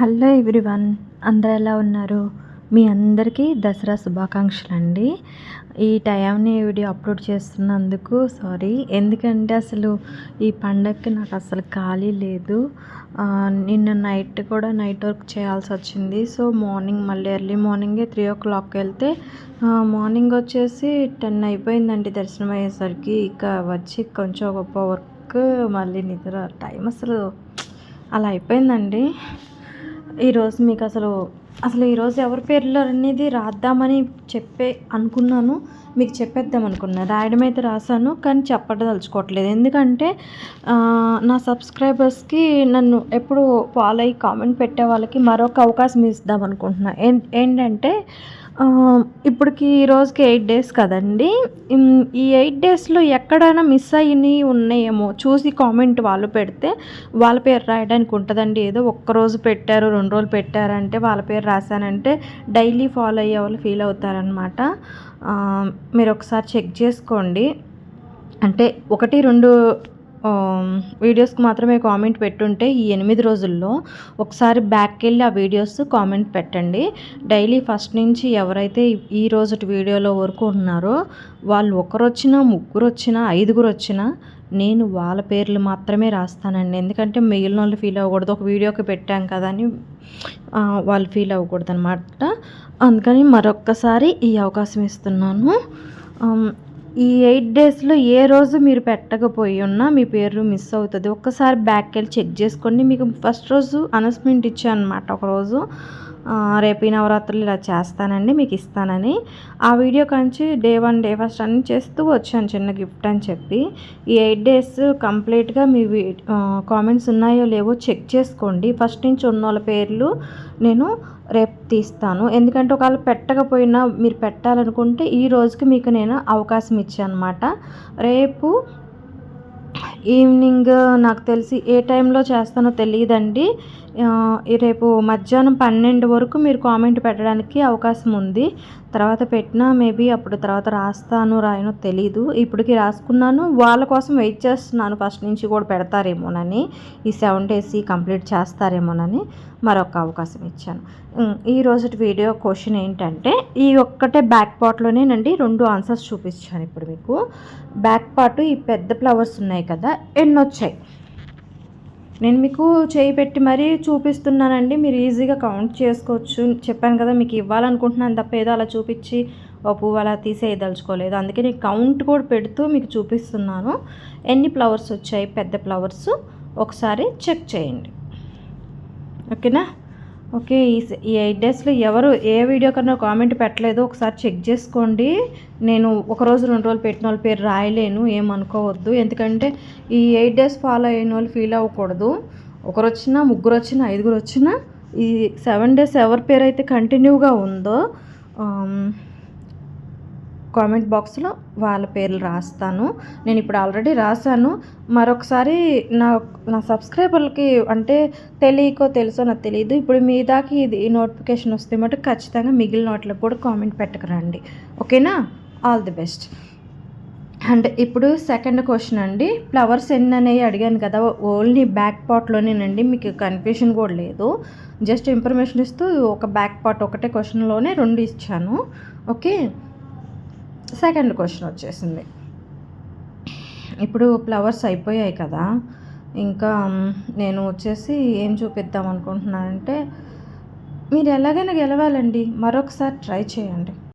Hello everyone అందరు ఎలా ఉన్నారు? మీ అందరికీ దసరా శుభాకాంక్షలు అండి ఈ టైంని వీడియో అప్లోడ్ చేస్తున్నందుకు సారీ. ఎందుకంటే అసలు ఈ పండగకి నాకు అసలు ఖాళీ లేదు. నిన్న నైట్ కూడా నైట్ వర్క్ చేయాల్సి వచ్చింది. సో మార్నింగ్ మళ్ళీ ఎర్లీ మార్నింగే త్రీ ఓ క్లాక్ వెళ్తే మార్నింగ్ వచ్చేసి టెన్ అయిపోయిందండి దర్శనం అయ్యేసరికి. ఇక వచ్చి కొంచెం గొప్ప వర్క్ మళ్ళీ నిద్ర టైం అసలు అలా అయిపోయిందండి. ఈరోజు మీకు అసలు అసలు ఈరోజు ఎవరి పేర్లు అనేది రాద్దామని చెప్పే అనుకున్నాను. మీకు చెప్పేద్దాం అనుకున్నా. రాయడం అయితే రాశాను కానీ చెప్పదలుచుకోవట్లేదు. ఎందుకంటే నా సబ్స్క్రైబర్స్కి నన్ను ఎప్పుడు ఫాలో అయ్యి కామెంట్ పెట్టే వాళ్ళకి మరొక అవకాశం ఇద్దాం అనుకుంటున్నా. ఏంటంటే ఇప్పటికి ఈ రోజుకి ఎయిట్ డేస్ కదండి. ఈ ఎయిట్ డేస్లో ఎక్కడైనా మిస్ అయ్యి ఉన్నాయేమో చూసి కామెంట్ వాళ్ళు పెడితే వాళ్ళ పేరు రాయడానికి ఉంటుందండి. ఏదో ఒక్కరోజు పెట్టారు రెండు రోజులు పెట్టారంటే వాళ్ళ పేరు రాశానంటే డైలీ ఫాలో అయ్యే వాళ్ళు ఫీల్ అవుతారనమాట మీరు ఒకసారి చెక్ చేసుకోండి. అంటే ఒకటి రెండు వీడియోస్కి మాత్రమే కామెంట్ పెట్టుంటే ఈ ఎనిమిది రోజుల్లో ఒకసారి బ్యాక్కి వెళ్ళి ఆ వీడియోస్ కామెంట్ పెట్టండి. డైలీ ఫస్ట్ నుంచి ఎవరైతే ఈ రోజు వీడియోలో వరకు ఉన్నారో వాళ్ళు ఒకరు వచ్చినా ముగ్గురు వచ్చినా ఐదుగురు వచ్చినా నేను వాళ్ళ పేర్లు మాత్రమే రాస్తానండి. ఎందుకంటే మిగిలిన వాళ్ళు ఫీల్ అవ్వకూడదు. ఒక వీడియోకి పెట్టాం కదా అని వాళ్ళు ఫీల్ అవ్వకూడదు అనమాట అందుకని మరొక్కసారి ఈ అవకాశం ఇస్తున్నాను. ఈ ఎయిట్ డేస్లో ఏ రోజు మీరు పెట్టకపోయి ఉన్నా మీ పేరు మిస్ అవుతుంది. ఒక్కసారి బ్యాక్ వెళ్ళి చెక్ చేసుకోండి. మీకు ఫస్ట్ రోజు అనౌన్స్మెంట్ ఇచ్చాను అనమాట ఒకరోజు రేపు ఈ నవరాత్రులు ఇలా చేస్తానండి మీకు ఇస్తానని. ఆ video Kanchi day one day first అన్ని చేస్తూ వచ్చాను చిన్న గిఫ్ట్ అని చెప్పి. ఈ ఎయిట్ డేస్ కంప్లీట్గా మీ కామెంట్స్ ఉన్నాయో లేవో చెక్ చేసుకోండి. ఫస్ట్ నుంచి ఉన్న వాళ్ళ పేర్లు నేను రేపు తీస్తాను. ఎందుకంటే ఒకవేళ పెట్టకపోయినా మీరు పెట్టాలనుకుంటే ఈ రోజుకి మీకు నేను అవకాశం ఇచ్చాను అనమాట రేపు ఈవినింగ్ నాకు తెలిసి ఏ టైంలో చేస్తానో తెలియదండి. రేపు మధ్యాహ్నం పన్నెండు వరకు మీరు కామెంట్ పెట్టడానికి అవకాశం ఉంది. తర్వాత పెట్టినా మేబీ అప్పుడు తర్వాత రాస్తాను రాయనో తెలీదు. ఇప్పటికి రాసుకున్నాను. వాళ్ళ కోసం వెయిట్ చేస్తున్నాను. ఫస్ట్ నుంచి కూడా పెడతారేమోనని. ఈ సెవెన్ డేస్ కంప్లీట్ చేస్తారేమోనని మరొక అవకాశం ఇచ్చాను. ఈ రోజు వీడియో క్వశ్చన్ ఏంటంటే ఈ ఒక్కటే బ్యాక్ పార్ట్లోనేనండి రెండు ఆన్సర్స్ చూపించాను ఇప్పుడు మీకు. బ్యాక్ పార్ట్ ఈ పెద్ద ఫ్లవర్స్ ఉన్నాయి కదా ఎన్నొచ్చాయి? నేను మీకు చేయి పెట్టి మరీ చూపిస్తున్నానండి. మీరు ఈజీగా కౌంట్ చేసుకోవచ్చు. చెప్పాను కదా మీకు ఇవ్వాలనుకుంటున్నాను తప్ప ఏదో అలా చూపించి ఓ పువ్వు అలా తీసేయదలుచుకోలేదు. అందుకే నేను కౌంట్ కూడా పెడుతూ మీకు చూపిస్తున్నాను. ఎన్ని ఫ్లవర్స్ వచ్చాయి? పెద్ద ఫ్లవర్స్. ఒకసారి చెక్ చేయండి. ఓకేనా? ఓకే ఈ ఈ ఎయిట్ డేస్లో ఎవరు ఏ వీడియో కన్నా కామెంట్ పెట్టలేదు ఒకసారి చెక్ చేసుకోండి. నేను ఒక రోజు రెండు రోజులు పెట్టిన వాళ్ళ పేరు రాయలేను ఏమనుకోవద్దు. ఎందుకంటే ఈ ఎయిట్ డేస్ ఫాలో అయిన వాళ్ళు ఫీల్ అవ్వకూడదు. ఒకరు వచ్చినా ముగ్గురు వచ్చినా ఐదుగురు వచ్చినా ఈ సెవెన్ డేస్ ఎవరి పేరు అయితే కంటిన్యూగా ఉందో కామెంట్ బాక్స్లో వాళ్ళ పేర్లు రాస్తాను. నేను ఇప్పుడు ఆల్రెడీ రాశాను. మరొకసారి నా నా సబ్స్క్రైబర్లకి అంటే తెలియకో తెలుసో నాకు తెలియదు ఇప్పుడు మీ దాకా ఇది నోటిఫికేషన్ వస్తే మటుకు ఖచ్చితంగా మిగిలిన వాటికి కూడా కామెంట్ పెట్టకరండి. ఓకేనా? All the best. అండ్ ఇప్పుడు సెకండ్ క్వశ్చన్ అండి. ఫ్లవర్స్ ఎన్ని అనేవి అడిగాను కదా ఓన్లీ బ్యాక్ పార్ట్లోనేనండి. మీకు కన్ఫ్యూషన్ కూడా లేదు. జస్ట్ ఇన్ఫర్మేషన్ ఇస్తూ ఒక బ్యాక్ పార్ట్ ఒకటే క్వశ్చన్లోనే రెండు ఇచ్చాను. ఓకే? సెకండ్ క్వశ్చన్ వచ్చేసింది. ఇప్పుడు ఫ్లవర్స్ అయిపోయాయి కదా ఇంకా నేను వచ్చేసి ఏం చూపిద్దాం అనుకుంటున్నానంటే మీరు ఎలాగైనా గెలవాలండి. మరొకసారి ట్రై చేయండి.